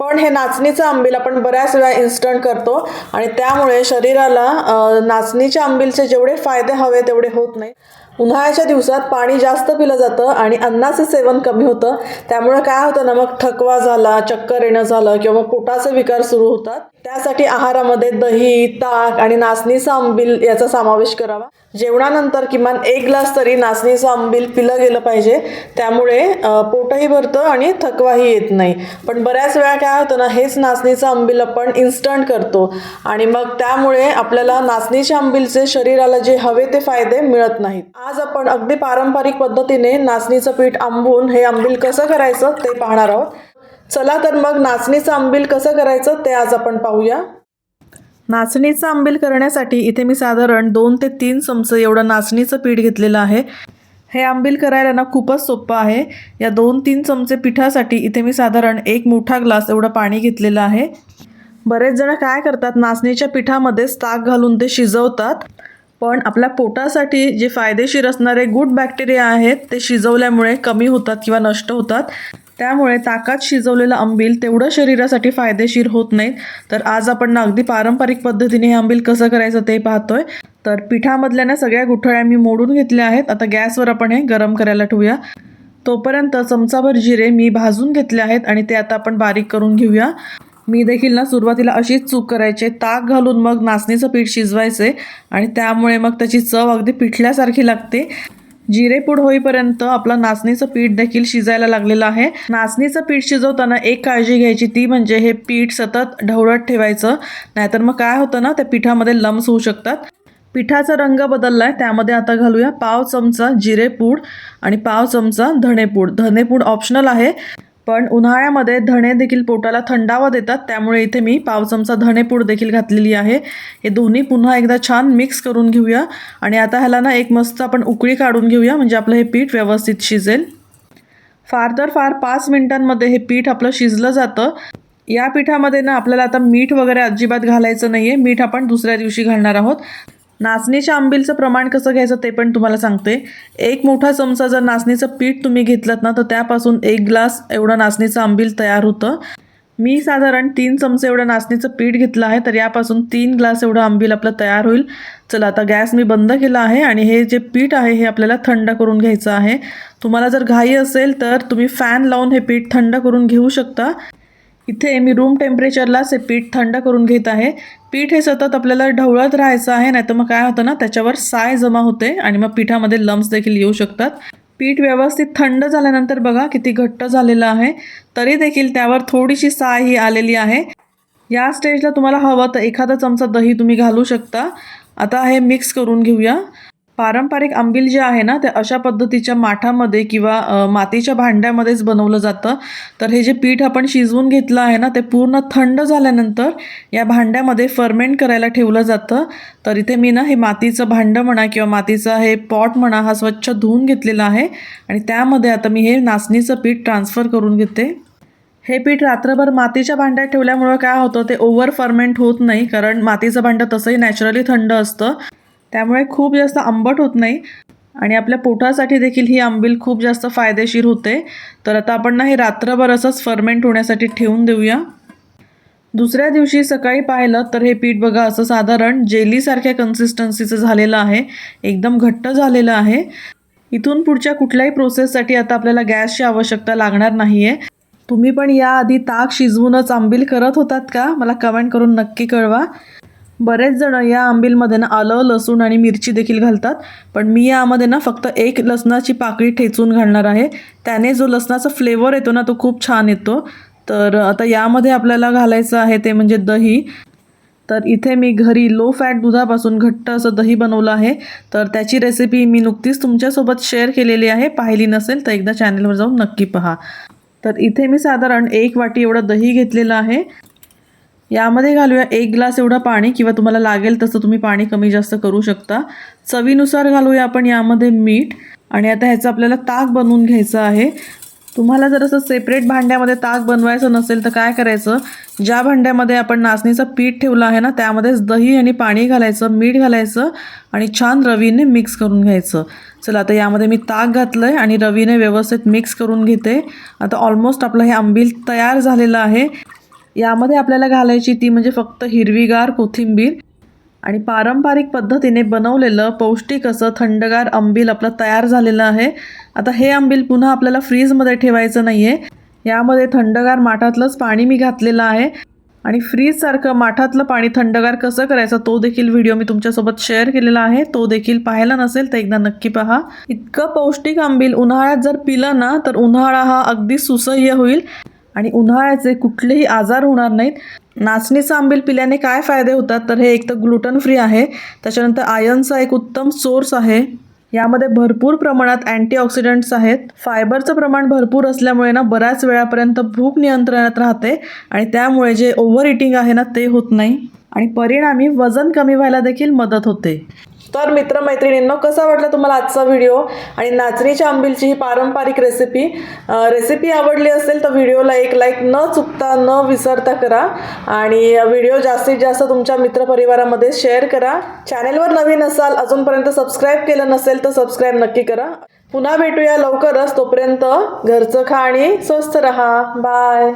पण हे नाचणीचं आंबील आपण बऱ्याच वेळा इन्स्टंट करतो आणि त्यामुळे शरीराला नाचणीच्या आंबीलचे जेवढे फायदे हवे तेवढे होत नाही. उन्हाळ्याच्या दिवसात पाणी जास्त पिलं जातं आणि अन्नाचं सेवन कमी होतं. त्यामुळे काय होतं ना मग थकवा झाला चक्कर येणं झालं किंवा मग पोटाचे विकार सुरू होतात. त्यासाठी आहारामध्ये दही ताक आणि नाचणीचा आंबील याचा समावेश करावा. जेवणानंतर किमान एक ग्लास तरी नाचणीचं आंबील पिलं गेलं पाहिजे. त्यामुळे पोटही भरतं आणि थकवाही येत नाही. पण बऱ्याच वेळा काय होतं ना हेच नाचणीचं आंबील आपण इन्स्टंट करतो. आणि मग त्यामुळे आपल्याला नाचणीच्या आंबीलचे शरीराला जे हवे ते फायदे मिळत नाहीत. आज आपण अगदी पारंपरिक पद्धतीने नाचणीचं पीठ आंबून हे आंबील कसं करायचं ते पाहणार आहोत. चला तर मग नाचणीचं आंबील कसं करायचं ते आज आपण पाहूया. नाचणीचं आंबील करण्यासाठी इथे मी साधारण दोन ते तीन चमचे एवढं नाचणीचं पीठ घेतलेलं आहे. हे आंबील करायला ना खूपच सोपं आहे. या दोन तीन चमचे पिठासाठी इथे मी साधारण एक मोठा ग्लास एवढं पाणी घेतलेलं आहे. बरेच जण काय करतात नाचणीच्या पिठामध्येच ताक घालून ते शिजवतात. पण आपल्या पोटासाठी जे फायदेशीर असणारे गुड बॅक्टेरिया आहेत ते शिजवल्यामुळे कमी होतात किंवा नष्ट होतात. त्यामुळे ताकात शिजवलेलं आंबील तेवढं शरीरासाठी फायदेशीर होत नाहीत. तर आज आपण ना अगदी पारंपरिक पद्धतीने हे आंबील कसं करायचं ते पाहतोय. तर पिठामधल्या ना सगळ्या गुठळ्या मी मोडून घेतल्या आहेत. आता गॅसवर आपण हे गरम करायला ठेवूया. तोपर्यंत चमचाभर जिरे मी भाजून घेतले आहेत आणि ते आता आपण बारीक करून घेऊया. मी देखील ना सुरुवातीला अशीच चूक करायचे. ताक घालून मग नाचणीचं पीठ शिजवायचे आणि त्यामुळे मग त्याची चव अगदी पिठल्यासारखी लागते. जिरेपूड होईपर्यंत आपलं नाचणीचं पीठ देखील शिजायला लागलेलं आहे. नाचणीचं पीठ शिजवताना एक काळजी घ्यायची ती म्हणजे हे पीठ सतत ढवळत ठेवायचं. नाहीतर मग काय होतं ना त्या पिठामध्ये लम्स होऊ शकतात. पिठाचा रंग बदलला आहे त्यामध्ये आता घालूया पाव चमचा जिरेपूड आणि पाव चमचा धणेपूड धणेपूड ऑप्शनल आहे. पण उन्हाळ्यामध्ये धणे देखील पोटाला थंडावा देतात त्यामुळे इथे मी पाव चमचा धणेपूड देखील घातलेली आहे. हे दोन्ही पुन्हा एकदा छान मिक्स करून घेऊया. आणि आता ह्याला ना एक मस्त आपण उकळी काढून घेऊया म्हणजे आपलं हे पीठ व्यवस्थित शिजेल. फार तर फार पाच मिनिटांमध्ये हे पीठ आपलं शिजलं जातं. या पिठामध्ये ना आपल्याला आता मीठ वगैरे अजिबात घालायचं नाही आहे मीठ आपण दुसऱ्या दिवशी घालणार आहोत. नाचणीच्या आंबीलचं प्रमाण कसं घ्यायचं ते पण तुम्हाला सांगते. एक मोठा चमचा जर नाचणीचं पीठ तुम्ही घेतलं ना तर त्यापासून एक ग्लास एवढं नाचणीचं आंबील तयार होतं. मी साधारण तीन चमचे एवढं नाचणीचं पीठ घेतलं आहे तर यापासून तीन ग्लास एवढं आंबील आपलं तयार होईल. चला आता गॅस मी बंद केला आहे आणि हे जे पीठ आहे हे आपल्याला थंड करून घ्यायचं आहे. तुम्हाला जर घाई असेल तर तुम्ही फॅन लावून हे पीठ थंड करून घेऊ शकता. इथे मी रूम टेम्परेचरलाच हे पीठ थंड करून घेत आहे. पीठ हे सतत आपल्याला ढवळत राहायचं आहे नाही तर मग काय होतं ना त्याच्यावर साय जमा होते आणि मग पिठामध्ये लम्स देखील येऊ शकतात. पीठ व्यवस्थित थंड झाल्यानंतर बघा किती घट्ट झालेलं आहे. तरी देखील त्यावर थोडीशी साय ही आलेली आहे. या स्टेजला तुम्हाला हवं तर एखादा चमचा दही तुम्ही घालू शकता. आता हे मिक्स करून घेऊया. पारंपरिक आंबील जे आहे ना ते अशा पद्धतीच्या माठामध्ये किंवा मातीच्या भांड्यामध्येच बनवलं जातं. तर हे जे पीठ आपण शिजवून घेतलं आहे ना ते पूर्ण थंड झाल्यानंतर या भांड्यामध्ये फर्मेंट करायला ठेवलं जातं. तर इथे मी ना हे मातीचं भांडं म्हणा किंवा मातीचा हे पॉट म्हणा हा स्वच्छ धुवून घेतलेला आहे. आणि त्यामध्ये आता मी हे नाचणीचं पीठ ट्रान्सफर करून घेते. हे पीठ रात्रभर मातीच्या भांड्यात ठेवल्यामुळं काय होतं ते ओव्हर फर्मेंट होत नाही. कारण मातीचं भांडं तसंही नॅचरली थंड असतं. त्यामुळे खूप जास्त आंबट होत नाही. आणि आपल्या पोटासाठी देखील ही आंबील खूप जास्त फायदेशीर होते. तर आता आपण ना हे रात्रभर असंच फर्मेंट होण्यासाठी ठेवून देऊया. दुसऱ्या दिवशी सकाळी पाहिलं तर हे पीठ बघा असं साधारण जेलीसारख्या कन्सिस्टन्सीचं झालेलं आहे. एकदम घट्ट झालेलं आहे. इथून पुढच्या कुठल्याही प्रोसेससाठी आता आपल्याला गॅसची आवश्यकता लागणार नाही आहे तुम्ही पण याआधी ताक शिजवूनच आंबील करत होतात का? मला कमेंट करून नक्की कळवा. बरेच जण या आंबीलमध्ये ना आलं लसूण आणि मिरची देखील घालतात. पण मी यामध्ये ना फक्त एक लसणाची पाकळी ठेचून घालणार आहे. त्याने जो लसणाचा फ्लेवर येतो ना तो खूप छान येतो. तर आता यामध्ये आपल्याला घालायचं आहे ते म्हणजे दही. तर इथे मी घरी लो फॅट दुधापासून घट्ट असं दही बनवलं आहे. तर त्याची रेसिपी मी नुकतीच तुमच्यासोबत शेअर केलेली आहे. पाहिली नसेल तर एकदा चॅनलवर जाऊन नक्की पहा. तर इथे मी साधारण एक वाटी एवढं दही घेतलेलं आहे. यामध्ये घालूया एक ग्लास एवढं पाणी किंवा तुम्हाला लागेल तसं तुम्ही पाणी कमी जास्त करू शकता. चवीनुसार घालूया आपण यामध्ये मीठ. आणि आता ह्याचं आपल्याला ताक बनवून घ्यायचं आहे. तुम्हाला जर असं सेपरेट भांड्यामध्ये ताक बनवायचं नसेल तर काय करायचं? ज्या भांड्यामध्ये आपण नाचणीचं पीठ ठेवलं आहे ना त्यामध्येच दही आणि पाणी घालायचं मीठ घालायचं आणि छान रवीने मिक्स करून घ्यायचं. चला आता यामध्ये मी ताक घातलं आहे आणि रवीने व्यवस्थित मिक्स करून घेते. आता ऑलमोस्ट आपलं हे आंबील तयार झालेलं आहे. यामध्ये आपल्याला घालायची ती म्हणजे फक्त हिरवीगार कोथिंबीर आणि पारंपरिक पद्धतीने बनवलेलं पौष्टिक असं थंडगार आंबील आपलं तयार झालेलं आहे. आता हे आंबील पुन्हा आपल्याला फ्रीजमध्ये ठेवायचं नाही आहे यामध्ये थंडगार माठातलंच पाणी मी घातलेलं आहे. आणि फ्रीजसारखं माठातलं पाणी थंडगार कसं करायचं तो देखील व्हिडिओ मी तुमच्यासोबत शेअर केलेला आहे. तो देखील पाहायला नसेल तर एकदा नक्की पहा. इतकं पौष्टिक आंबील उन्हाळ्यात जर पिलं ना तर उन्हाळा हा अगदी सुसह्य होईल. आणि उन्हाळ्याचे कुठलेही आजार होणार नाहीत. नाचणीचं आंबील पिल्याने काय फायदे होतात? तर हे एक तर ग्लुटन फ्री आहे. त्याच्यानंतर आयर्नचा एक उत्तम सोर्स आहे. यामध्ये भरपूर प्रमाणात अँटीऑक्सिडंट्स आहेत. फायबरचं प्रमाण भरपूर असल्यामुळे ना बऱ्याच वेळापर्यंत भूक नियंत्रणात राहते आणि त्यामुळे जे ओव्हर इटिंग आहे ना ते होत नाही. आणि परिणामी वजन कमी व्हायला देखील मदत होते. तर मित्रमैत्रिणींनो कसा वाटला तुम्हाला आजचा व्हिडिओ? आणि नाचणीच्या आंबीलची ही पारंपरिक रेसिपी रेसिपी आवडली असेल तर व्हिडिओला एक लाईक न चुकता न विसरता करा. आणि व्हिडिओ जास्तीत जास्त तुमच्या मित्रपरिवारामध्ये शेअर करा. चॅनेलवर नवीन असाल अजूनपर्यंत सबस्क्राईब केलं नसेल तर सबस्क्राईब नक्की करा. पुन्हा भेटूया लवकरच. तोपर्यंत घरचं खा आणि स्वस्त रहा. बाय